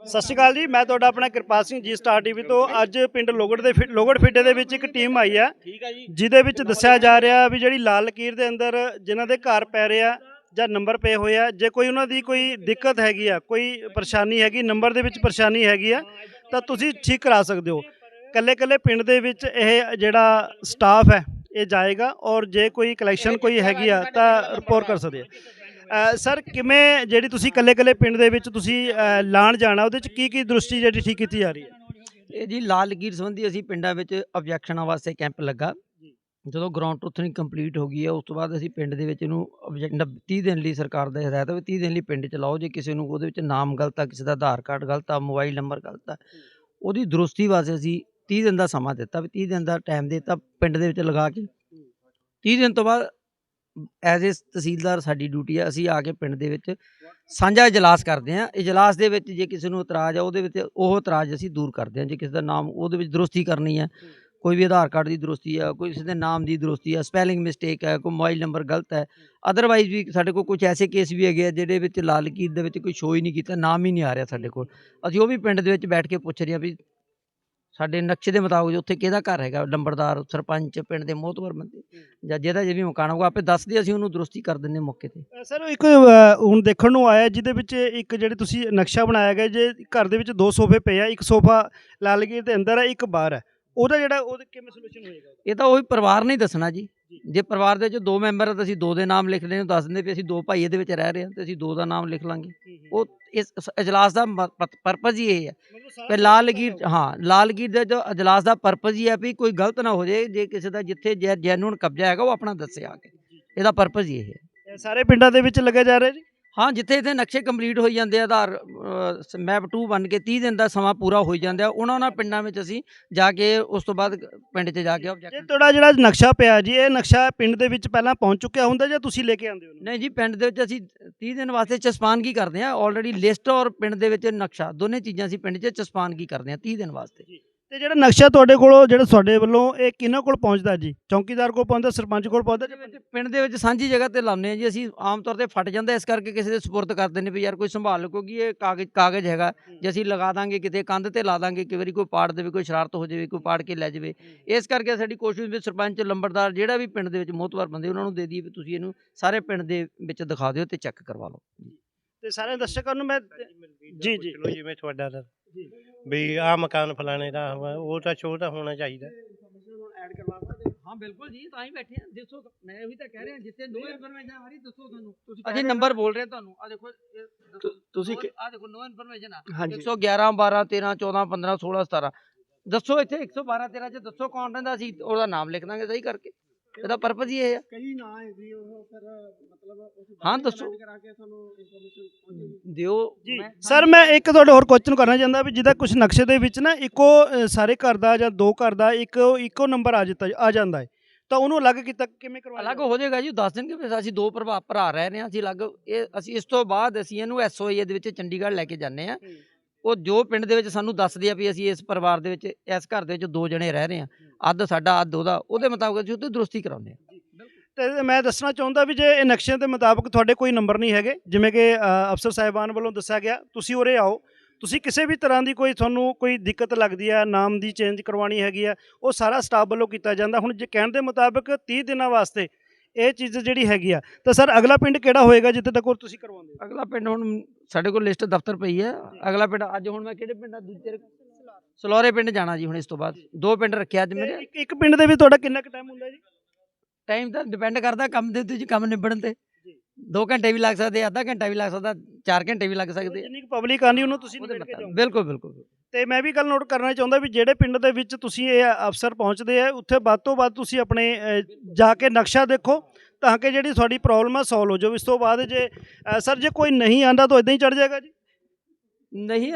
ਸਤਿ ਸ਼੍ਰੀ ਅਕਾਲ ਜੀ ਮੈਂ ਤੁਹਾਡਾ ਆਪਣਾ ਕਿਰਪਾਲ ਸਿੰਘ ਜੀ ਸਟਾਰ ਟੀਵੀ ਤੋਂ। ਅੱਜ ਪਿੰਡ ਲੋਗੜ ਦੇ ਲੋਗੜ ਫਿੱਡੇ ਦੇ ਵਿੱਚ ਇੱਕ ਟੀਮ ਆਈ ਹੈ ਜਿਹਦੇ ਵਿੱਚ ਦੱਸਿਆ ਜਾ ਰਿਹਾ ਵੀ ਜਿਹੜੀ ਲਾਲ ਲਕੀਰ ਦੇ ਅੰਦਰ ਜਿਨ੍ਹਾਂ ਦੇ ਘਰ ਪੈ ਰਿਹਾ ਜਾਂ ਨੰਬਰ ਪਏ ਹੋਏ ਆ ਜੇ ਕੋਈ ਉਹਨਾਂ ਦੀ ਕੋਈ ਦਿੱਕਤ ਹੈਗੀ ਆ ਕੋਈ ਪਰੇਸ਼ਾਨੀ ਹੈਗੀ ਨੰਬਰ ਦੇ ਵਿੱਚ ਪਰੇਸ਼ਾਨੀ ਹੈਗੀ ਆ ਤਾਂ ਤੁਸੀਂ ਠੀਕ ਕਰਾ ਸਕਦੇ ਹੋ। ਕੱਲੇ ਕੱਲੇ ਪਿੰਡ ਦੇ ਵਿੱਚ ਇਹ ਜਿਹੜਾ ਸਟਾਫ ਹੈ ਇਹ ਜਾਏਗਾ ਔਰ ਜੇ ਕੋਈ ਕਲੈਕਸ਼ਨ ਕੋਈ ਹੈਗੀ ਆ ਤਾਂ ਰਿਪੋਰਟ ਕਰ ਸਕਦੇ ਆ। ਸਰ ਕਿਵੇਂ ਜਿਹੜੀ ਤੁਸੀਂ ਕੱਲੇ ਕੱਲੇ ਪਿੰਡ ਦੇ ਵਿੱਚ ਤੁਸੀਂ ਅ, ਲਾਣ ਜਾਣਾ ਉਹਦੇ ਚ ਕੀ ਕੀ ਦ੍ਰਿਸ਼ਟੀ ਜਿਹੜੀ ਠੀਕ ਕੀਤੀ ਜਾ ਰਹੀ ਹੈ? ਇਹ ਜੀ ਲਾਲ ਲਕੀਰ ਸੰਬੰਧੀ ਅਸੀਂ ਪਿੰਡਾਂ ਵਿੱਚ ਆਬਜੈਕਸ਼ਨਾਂ ਵਾਸਤੇ ਕੈਂਪ ਲੱਗਾ। ਜਦੋਂ ਗਰਾਊਂਡ ਟਰੂਥਿੰਗ ਕੰਪਲੀਟ ਹੋ ਗਈ ਹੈ ਉਸ ਤੋਂ ਬਾਅਦ ਅਸੀਂ ਪਿੰਡ ਦੇ ਵਿੱਚ ਇਹਨੂੰ object- 30 ਦਿਨ ਲਈ ਸਰਕਾਰ ਦਾ ਹਦਾਇਤ ਹੈ ਵੀ 30 ਦਿਨ ਲਈ ਪਿੰਡ ਚ ਲਾਓ। ਜੇ ਕਿਸੇ ਨੂੰ ਉਹਦੇ ਵਿੱਚ ਨਾਮ ਗਲਤ ਆ ਕਿਸੇ ਦਾ ਆਧਾਰ ਕਾਰਡ ਗਲਤ ਆ ਮੋਬਾਈਲ ਨੰਬਰ ਗਲਤ ਆ ਉਹਦੀ ਦਰੁਸਤੀ ਵਾਸਤੇ ਅਸੀਂ 30 ਦਿਨ ਦਾ ਸਮਾਂ ਦਿੱਤਾ ਵੀ 30 ਦਿਨ ਦਾ ਟਾਈਮ ਦਿੱਤਾ ਪਿੰਡ ਦੇ ਵਿੱਚ ਲਗਾ ਕੇ। 30 ਦਿਨ ਤੋਂ ਬਾਅਦ ਐਜ਼ ਏ ਤਹਿਸੀਲਦਾਰ ਸਾਡੀ ਡਿਊਟੀ ਆ, ਅਸੀਂ ਆ ਕੇ ਪਿੰਡ ਦੇ ਵਿੱਚ ਸਾਂਝਾ ਇਜਲਾਸ ਕਰਦੇ ਹਾਂ। ਇਜਲਾਸ ਦੇ ਵਿੱਚ ਜੇ ਕਿਸੇ ਨੂੰ ਇਤਰਾਜ਼ ਆ, ਉਹਦੇ ਵਿੱਚ ਉਹ ਇਤਰਾਜ਼ ਅਸੀਂ ਦੂਰ ਕਰਦੇ ਹਾਂ। ਜੇ ਕਿਸੇ ਦਾ ਨਾਮ ਉਹਦੇ ਵਿੱਚ ਦਰੁਸਤੀ ਕਰਨੀ ਹੈ, ਕੋਈ ਵੀ ਆਧਾਰ ਕਾਰਡ ਦੀ ਦਰੁਸਤੀ ਆ, ਕੋਈ ਕਿਸੇ ਦੇ ਨਾਮ ਦੀ ਦਰੁਸਤੀ ਆ ਸਪੈਲਿੰਗ ਮਿਸਟੇਕ ਹੈ, ਕੋਈ ਮੋਬਾਈਲ ਨੰਬਰ ਗਲਤ ਹੈ ਅਦਰਵਾਈਜ਼ ਵੀ ਸਾਡੇ ਕੋਲ ਕੁਝ ਐਸੇ ਕੇਸ ਵੀ ਹੈਗੇ ਆ, ਜਿਹੜੇ ਵਿੱਚ ਲਾਲ ਲਕੀਰ ਦੇ ਵਿੱਚ ਕੋਈ ਸ਼ੋਅ ਹੀ ਨਹੀਂ ਕੀਤਾ, ਨਾਮ ਹੀ ਨਹੀਂ ਆ ਰਿਹਾ ਸਾਡੇ ਕੋਲ। ਅਸੀਂ ਉਹ ਵੀ ਪਿੰਡ ਦੇ ਵਿੱਚ ਬੈਠ ਕੇ ਪੁੱਛ ਰਹੇ ਹਾਂ ਵੀ ਸਾਡੇ ਨਕਸ਼ੇ ਦੇ ਮੁਤਾਬਕ ਉੱਥੇ ਕਿਹਦਾ ਘਰ ਹੈਗਾ ਲੰਬੜਦਾਰ ਸਰਪੰਚ ਪਿੰਡ ਦੇ ਮੋਹਤਵਰ ਬੰਦੇ ਜਾਂ ਜਿਹਦਾ ਜੇ ਵੀ ਮਕਾਨ ਹੋਊਗਾ ਆਪੇ ਦੱਸਦੇ ਅਸੀਂ ਉਹਨੂੰ ਦਰੁਸਤੀ ਕਰ ਦਿੰਦੇ ਹਾਂ ਮੌਕੇ ਤੇ। ਸਰ ਇੱਕ ਹੁਣ ਦੇਖਣ ਨੂੰ ਆਇਆ ਜਿਹਦੇ ਵਿੱਚ ਇੱਕ ਜਿਹੜੇ ਤੁਸੀਂ ਨਕਸ਼ਾ ਬਣਾਇਆ ਗਿਆ ਜੇ ਘਰ ਦੇ ਵਿੱਚ ਦੋ ਸੋਫੇ ਪਏ ਆ ਇੱਕ ਸੋਫਾ ਲਾਲ ਲਕੀਰ ਦੇ ਅੰਦਰ ਹੈ ਇੱਕ ਬਾਹਰ ਹੈ। ਉਹਦਾ ਜਿਹੜਾ ਉਹਦੇ ਕਿਵੇਂ ਸੋਲੂਸ਼ਨ ਹੋਏਗਾ ਇਹ ਤਾਂ ਉਹੀ ਪਰਿਵਾਰ ਨੇ ਹੀ ਦੱਸਣਾ ਜੀ। ਜੇ। ਪਰਿਵਾਰ ਦੇ ਵਿੱਚ ਦੋ ਮੈਂਬਰ ਆ ਤਾਂ ਅਸੀਂ ਦੋ ਦੇ ਨਾਮ ਲਿਖ ਲੈਣੇ ਦੱਸ ਦਿੰਦੇ ਵੀ ਅਸੀਂ ਦੋ ਭਾਈ ਇਹਦੇ ਵਿੱਚ ਰਹਿ ਰਹੇ ਹਾਂ ਤੇ ਅਸੀਂ ਦੋ ਦਾ ਨਾਮ ਲਿਖ ਲਾਂਗੇ। ਉਹ ਇਸ ਇਜਲਾਸ ਦਾ ਪਰਪਸ ਹੀ ਇਹ ਹੈ। ਕਿ ਲਾਲ ਲਕੀਰ ਹਾਂ ਲਾਲ ਲਕੀਰ ਦਾ ਜੋ ਇਜਲਾਸ ਦਾ ਪਰਪਸ ਹੀ ਹੈ ਵੀ ਕੋਈ ਗਲਤ ਨਾ ਹੋ ਜਾਏ ਜੇ ਕਿਸੇ ਦਾ ਜਿੱਥੇ ਜੈਨੂਨ ਕਬਜ਼ਾ ਹੈਗਾ ਉਹ ਆਪਣਾ ਦੱਸੇ ਆ ਕੇ। ਇਹਦਾ ਪਰਪਸ ਹੀ ਇਹ ਹੈ। ਸਾਰੇ ਪਿੰਡਾਂ ਦੇ ਵਿੱਚ ਲੱਗਿਆ ਜਾ ਰਿਹਾ ਜੀ? ਹਾਂ ਜਿੱਥੇ ਇੱਥੇ ਨਕਸ਼ੇ ਕੰਪਲੀਟ ਹੋਈ ਜਾਂਦੇ ਆ ਆਧਾਰ ਮੈਪ 2 ਬਣ ਕੇ 30 ਦਿਨ ਦਾ ਸਮਾਂ ਪੂਰਾ ਹੋਈ ਜਾਂਦਾ ਉਹਨਾਂ ਉਹਨਾਂ ਪਿੰਡਾਂ ਵਿੱਚ ਅਸੀਂ ਜਾ ਕੇ ਉਸ ਤੋਂ ਬਾਅਦ ਪਿੰਡ 'ਚ ਜਾ ਕੇ ਜੇ ਆਬਜੈਕਟ ਤੁਹਾਡਾ ਜਿਹੜਾ ਨਕਸ਼ਾ ਪਿਆ ਜੀ ਇਹ ਨਕਸ਼ਾ ਪਿੰਡ ਦੇ ਵਿੱਚ ਪਹਿਲਾਂ ਪਹੁੰਚ ਚੁੱਕਿਆ ਹੁੰਦਾ ਜਾਂ ਤੁਸੀਂ ਲੈ ਕੇ ਆਉਂਦੇ ਹੋ? ਨਹੀਂ ਜੀ ਪਿੰਡ ਦੇ ਵਿੱਚ ਅਸੀਂ 30 ਦਿਨ ਵਾਸਤੇ ਚਸਪਾਨਗੀ ਕਰਦੇ ਹਾਂ। ਆਲਰੇਡੀ ਲਿਸਟ ਔਰ ਪਿੰਡ ਦੇ ਵਿੱਚ ਨਕਸ਼ਾ ਦੋਨੇ ਚੀਜ਼ਾਂ ਅਸੀਂ ਪਿੰਡ 'ਚ ਚਸਪਾਨਗੀ ਕਰਦੇ ਹਾਂ 30 ਦਿਨ ਵਾਸਤੇ। ਤੇ ਜਿਹੜਾ ਨਕਸ਼ਾ ਤੁਹਾਡੇ ਕੋਲੋਂ ਜਿਹੜਾ ਤੁਹਾਡੇ ਵੱਲੋਂ ਇਹ ਕਿਹਨਾਂ ਕੋਲ ਪਹੁੰਚਦਾ ਜੀ? ਚੌਕੀਦਾਰ ਕੋਲ ਪਹੁੰਚਦਾ ਸਰਪੰਚ ਕੋਲ ਪਹੁੰਚਦਾ ਵਿੱਚ ਪਿੰਡ ਦੇ ਵਿੱਚ ਸਾਂਝੀ ਜਗ੍ਹਾ ਤੇ ਲਾਉਂਦੇ ਆ ਜੀ ਅਸੀਂ ਆਮ ਤੌਰ ਤੇ ਫਟ ਜਾਂਦਾ ਇਸ ਕਰਕੇ ਕਿਸੇ ਦੇ ਸਪੁਰਦ ਕਰਦੇ ਨੇ ਵੀ ਯਾਰ ਕੋਈ ਸੰਭਾਲ ਲਓ ਕਿਉਂਕਿ ਇਹ ਕਾਗਜ਼ ਕਾਗਜ਼ ਹੈਗਾ। ਜੇ ਅਸੀਂ ਲਗਾ ਦਾਂਗੇ ਕਿਤੇ ਕੰਧ ਤੇ ਲਾ ਦਾਂਗੇ ਕਈ ਵਾਰੀ ਕੋਈ ਪਾੜ ਦੇਵੇ ਕੋਈ ਸ਼ਰਾਰਤ ਹੋ ਜਾਵੇ ਕੋਈ ਪਾੜ ਕੇ ਲੈ ਜਾਵੇ। ਇਸ ਕਰਕੇ ਸਾਡੀ ਕੋਸ਼ਿਸ਼ ਵੀ ਸਰਪੰਚ ਲੰਬੜਦਾਰ ਜਿਹੜਾ ਵੀ ਪਿੰਡ ਦੇ ਵਿੱਚ ਮੋਹਤਵਾਰ ਬੰਦੇ ਉਹਨਾਂ ਨੂੰ ਦੇ ਦਈਏ ਵੀ ਤੁਸੀਂ ਇਹਨੂੰ ਸਾਰੇ ਪਿੰਡ ਦੇ ਵਿੱਚ ਦਿਖਾ ਦਿਓ ਤੇ ਚੈੱਕ ਕਰਵਾ ਲਓ। ਤੇ ਸਾਰੇ ਦਰਸ਼ਕਾਂ ਨੂੰ ਮੈਂ ਜੀ, ਜੀ। ਜਿਵੇਂ ਤੁਹਾਡਾ ਜੀ। ਵੀ ਆਹ ਮਕਾਨ ਫਲਾਣੇ ਦਾ ਵਾ, ਉਹ ਤਾਂ ਸ਼ੋਅ ਤਾਂ ਹੋਣਾ ਚਾਹੀਦਾ। ਐਡ ਕਰਵਾ ਸਕਦੇ ਹਾਂ। ਬਿਲਕੁਲ ਜੀ ਤਾਂ ਹੀ ਬੈਠੇ ਆ। ਦੱਸੋ ਮੈਂ ਉਹੀ ਤਾਂ ਕਹਿ ਰਿਹਾ ਜਿੱਥੇ ਨੋ ਇਨਫੋਰਮੇਸ਼ਨ ਆ ਰਹੀ ਦੱਸੋ ਤੁਹਾਨੂੰ ਤੁਸੀਂ ਅਸੀਂ ਨੰਬਰ ਬੋਲ ਰਹੇ ਤੁਹਾਨੂੰ। ਆ ਦੇਖੋ ਤੁਸੀਂ ਆ ਦੇਖੋ ਨੋ ਇਨਫੋਰਮੇਸ਼ਨ ਆ। ਹਾਂਜੀ। 111 12 13 14 15 16 17 ਦੱਸੋ ਇੱਥੇ 112 13 ਚ ਦੱਸੋ ਕੌਣ ਰਹਿੰਦਾ ਅਸੀਂ ਉਹਦਾ ਨਾਮ ਲਿਖ ਦਾਂਗੇ ਸਹੀ ਕਰਕੇ। ਇਹਦਾ ਪਰਪਸ ਹੀ ਇਹ ਆ। ਕਈ ਨਾ ਹੈ ਜੀ ਉਹ ਫਿਰ ਮਤਲਬ ਹਾਂ, ਦੱਸੋ। ਕਰਾ ਕੇ ਤੁਹਾਨੂੰ ਇਨਫੋਰਮੇਸ਼ਨ ਦਿਓ। ਸਰ ਮੈਂ ਇੱਕ ਤੁਹਾਡੇ ਹੋਰ ਕੁਐਸਚਨ ਕਰਨਾ ਚਾਹੁੰਦਾ ਵੀ ਜਿਹਦਾ ਕੁਝ ਨਕਸ਼ੇ ਦੇ ਵਿੱਚ ਨਾ ਇੱਕੋ ਸਾਰੇ ਘਰ ਦਾ ਜਾਂ ਦੋ ਘਰ ਦਾ ਇੱਕ ਇੱਕੋ ਨੰਬਰ ਆ ਜਾਂਦਾ ਆ ਜਾਂਦਾ ਹੈ। ਤਾਂ ਉਹਨੂੰ ਅਲੱਗ ਕੀਤਾ ਕਿਵੇਂ ਕਰਵਾਇਆ ਅਲੱਗ ਹੋ ਜਾਏਗਾ ਜੀ ਦੱਸ ਦੇਣਗੇ ਵੀ ਅਸੀਂ ਦੋ ਭਰਾ ਭਰਾ ਰਹਿ ਰਹੇ ਹਾਂ ਅਸੀਂ ਅਲੱਗ ਇਹ ਅਸੀਂ ਇਸ ਤੋਂ ਬਾਅਦ ਅਸੀਂ ਇਹਨੂੰ ਐਸਓਏ ਦੇ ਵਿੱਚ ਚੰਡੀਗੜ੍ਹ ਲੈ ਕੇ ਜਾਂਦੇ ਆ ਹੂੰ। ਉਹ ਜੋ ਪਿੰਡ ਦੇ ਵਿੱਚ ਸਾਨੂੰ ਦੱਸਦੇ ਆ ਵੀ ਅਸੀਂ ਇਸ ਪਰਿਵਾਰ ਦੇ ਵਿੱਚ ਇਸ ਘਰ ਦੇ ਵਿੱਚ ਦੋ ਜਣੇ ਰਹਿ ਰਹੇ ਹਾਂ। ਅੱਧ ਸਾਡਾ ਅੱਧ ਉਹਦਾ ਉਹਦੇ ਮੁਤਾਬਕ ਅਸੀਂ ਉੱਤੇ ਦਰੁਸਤੀ ਕਰਾਉਂਦੇ ਹਾਂ ਤੇ ਮੈਂ ਦੱਸਣਾ ਚਾਹੁੰਦਾ ਵੀ ਜੇ ਇਹ ਨਕਸ਼ਿਆਂ ਦੇ ਮੁਤਾਬਕ ਤੁਹਾਡੇ ਕੋਈ ਨੰਬਰ ਨਹੀਂ ਹੈਗੇ ਜਿਵੇਂ ਕਿ ਅਫਸਰ ਸਾਹਿਬਾਨ ਵੱਲੋਂ ਦੱਸਿਆ ਗਿਆ ਤੁਸੀਂ ਉਰੇ ਆਓ ਤੁਸੀਂ ਕਿਸੇ ਵੀ ਤਰ੍ਹਾਂ ਦੀ ਕੋਈ ਤੁਹਾਨੂੰ ਕੋਈ ਦਿੱਕਤ ਲੱਗਦੀ ਹੈ ਨਾਮ ਦੀ ਚੇਂਜ ਕਰਵਾਉਣੀ ਹੈਗੀ ਆ ਉਹ ਸਾਰਾ ਸਟਾਫ ਵੱਲੋਂ ਕੀਤਾ ਜਾਂਦਾ। ਹੁਣ ਜੇ ਕਹਿਣ ਦੇ ਮੁਤਾਬਕ 30 ਦਿਨਾਂ ਵਾਸਤੇ ਇਹ ਚੀਜ਼ ਜਿਹੜੀ ਹੈਗੀ ਆ ਤਾਂ ਸਰ ਅਗਲਾ ਪਿੰਡ ਕਿਹੜਾ ਹੋਏਗਾ ਜਿੱਥੇ ਤੱਕ ਤੁਸੀਂ ਕਰਵਾਉਂਦੇ ਹੋ? ਅਗਲਾ ਪਿੰਡ ਹੁਣ ਸਾਡੇ ਕੋਲ ਲਿਸਟ ਦਫ਼ਤਰ ਪਈ ਹੈ। ਅਗਲਾ ਪਿੰਡ ਅੱਜ ਹੁਣ ਮੈਂ ਕਿਹੜੇ ਪਿੰਡ ਆ? ਦੂਜੇ ਸਲੋਰੇ ਪਿੰਡ ਜਾਣਾ ਜੀ ਹੁਣ ਇਸ ਤੋਂ ਬਾਅਦ। ਦੋ ਪਿੰਡ ਰੱਖਿਆ ਅੱਜ ਮੇਰੇ। ਇੱਕ ਇੱਕ ਪਿੰਡ ਦੇ ਵਿੱਚ ਤੁਹਾਡਾ ਕਿੰਨਾ ਕੁ ਟਾਈਮ ਹੁੰਦਾ ਜੀ? ਟਾਈਮ ਤਾਂ ਡਿਪੈਂਡ ਕਰਦਾ ਕੰਮ ਦੇ ਉੱਤੇ ਜੀ ਕੰਮ ਨਿਬੜਨ ਤੇ। ਜੀ। 2 ਘੰਟੇ ਵੀ ਲੱਗ ਸਕਦੇ ਅੱਧਾ ਘੰਟਾ ਵੀ ਲੱਗ ਸਕਦਾ 4 ਘੰਟੇ ਵੀ ਲੱਗ ਸਕਦੇ। ਜਿੰਨੀ ਪਬਲਿਕ ਆਣੀ ਉਹਨੂੰ ਤੁਸੀਂ ਉਹਦੇ ਨਿਬੇੜ ਕੇ ਮੁਤਾਬਕ। ਜਾਓ। ਬਿਲਕੁਲ ਬਿਲਕੁਲ। ਤੇ ਮੈਂ ਵੀ ਗੱਲ ਨੋਟ ਕਰਨਾ ਚਾਹੁੰਦਾ ਵੀ ਜਿਹੜੇ ਪਿੰਡ ਦੇ ਵਿੱਚ ਤੁਸੀਂ ਇਹ ਅਫਸਰ ਪਹੁੰਚਦੇ ਆ ਉੱਥੇ ਵੱਧ ਤੋਂ ਵੱਧ ਤੁਸੀਂ ਆਪਣੇ ਜਾ ਕੇ ਨਕਸ਼ਾ ਦੇਖੋ। ਤਾਂ ਕਿ ਜਿਹੜੀ ਤੁਹਾਡੀ ਪ੍ਰੋਬਲਮ ਆ ਸੋਲਵ ਹੋ ਜਾਵੇ। ਇਸ ਤੋਂ ਬਾਅਦ ਜੇ ਸਰ ਜੇ ਕੋਈ ਨਹੀਂ ਆਂਦਾ ਤਾਂ ਇਦਾਂ ਹੀ ਚੜ ਜਾਏਗਾ ਜੀ? ਨਹੀਂ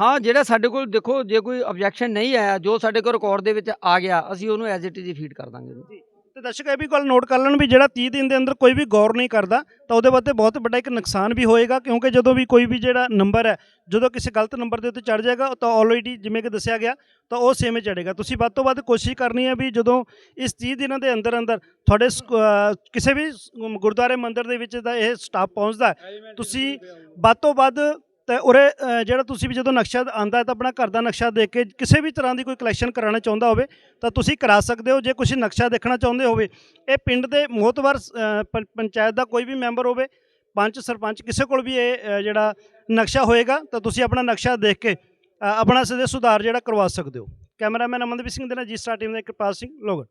ਹਾਂ ਜਿਹੜਾ ਸਾਡੇ ਕੋਲ ਦੇਖੋ ਜੇ ਕੋਈ ਆਬਜੈਕਸ਼ਨ ਨਹੀਂ ਆਇਆ ਜੋ ਸਾਡੇ ਕੋਲ ਰਿਕਾਰਡ ਦੇ ਵਿੱਚ ਆ ਗਿਆ ਅਸੀਂ ਉਹਨੂੰ ਐਜ਼ ਇਟ ਇਜ਼ ਫੀਡ ਕਰ ਦਾਂਗੇ। ਤੇ ਦਰਸ਼ਕ ਇਹ ਵੀ ਗੱਲ ਨੋਟ ਕਰ ਲੈਣ ਵੀ ਜਿਹੜਾ 30 ਦਿਨ ਦੇ ਅੰਦਰ ਕੋਈ ਵੀ ਗੌਰ ਨਹੀਂ ਕਰਦਾ ਤਾਂ ਉਹਦੇ ਵਾਸਤੇ ਬਹੁਤ ਵੱਡਾ ਇੱਕ ਨੁਕਸਾਨ ਵੀ ਹੋਏਗਾ ਕਿਉਂਕਿ ਜਦੋਂ ਵੀ ਕੋਈ ਵੀ ਜਿਹੜਾ ਨੰਬਰ ਹੈ ਜਦੋਂ ਕਿਸੇ ਗਲਤ ਨੰਬਰ ਦੇ ਉੱਤੇ ਚੜ ਜਾਏਗਾ ਤਾਂ ਆਲਰੇਡੀ ਜਿਵੇਂ ਕਿ ਦੱਸਿਆ ਗਿਆ ਤਾਂ ਉਹ ਸੇਮ ਚੜੇਗਾ ਤੁਸੀਂ ਵੱਧ ਤੋਂ ਵੱਧ ਕੋਸ਼ਿਸ਼ ਕਰਨੀ ਹੈ ਵੀ ਜਦੋਂ ਇਸ 30 ਦਿਨਾਂ ਦੇ ਅੰਦਰ ਅੰਦਰ ਤੁਹਾਡੇ ਕਿਸੇ ਵੀ ਗੁਰਦੁਆਰੇ ਮੰਦਿਰ ਦੇ ਵਿੱਚ ਦਾ ਇਹ ਸਟਾਫ ਪਹੁੰਚਦਾ ਤੁਸੀਂ ਵੱਧ ਤੋਂ ਵੱਧ ਤੇ ਉਰੇ ਅ, ਜਿਹੜਾ ਤੁਸੀਂ ਵੀ ਜਦੋਂ ਨਕਸ਼ਾ ਆਂਦਾ ਤਾਂ ਆਪਣਾ ਘਰ ਦਾ ਨਕਸ਼ਾ ਦੇਖ ਕੇ ਕਿਸੇ ਵੀ ਤਰ੍ਹਾਂ ਦੀ ਕੋਈ ਕਲੈਕਸ਼ਨ ਕਰਾਉਣਾ ਚਾਹੁੰਦਾ ਹੋਵੇ ਤਾਂ ਤੁਸੀਂ ਕਰਾ ਸਕਦੇ ਹੋ ਜੇ ਕੁਛ ਨਕਸ਼ਾ ਦੇਖਣਾ ਚਾਹੁੰਦੇ ਹੋਵੇ। ਇਹ ਪਿੰਡ ਦੇ ਮੋਹਤਵਾਰ ਅ, ਪੰ- ਪੰਚਾਇਤ ਦਾ ਕੋਈ ਵੀ ਮੈਂਬਰ ਹੋਵੇ ਪੰਚ ਸਰਪੰਚ ਕਿਸੇ ਕੋਲ ਵੀ ਇਹ ਅ, ਜਿਹੜਾ ਨਕਸ਼ਾ ਹੋਏਗਾ ਤਾਂ ਤੁਸੀਂ ਆਪਣਾ ਨਕਸ਼ਾ ਦੇਖ ਕੇ ਅ, ਆਪਣਾ ਸਿੱਧੇ ਸੁਧਾਰ ਜਿਹੜਾ ਕਰਵਾ ਸਕਦੇ ਹੋ। ਕੈਮਰਾਮੈਨ ਅਮਨਦੀਪ ਸਿੰਘ ਦੇ ਨਾਲ ਜੀ ਸਟਾਰ ਟੀਮ ਦਾ ਕਿਰਪਾਲ ਸਿੰਘ ਲੋਗੜ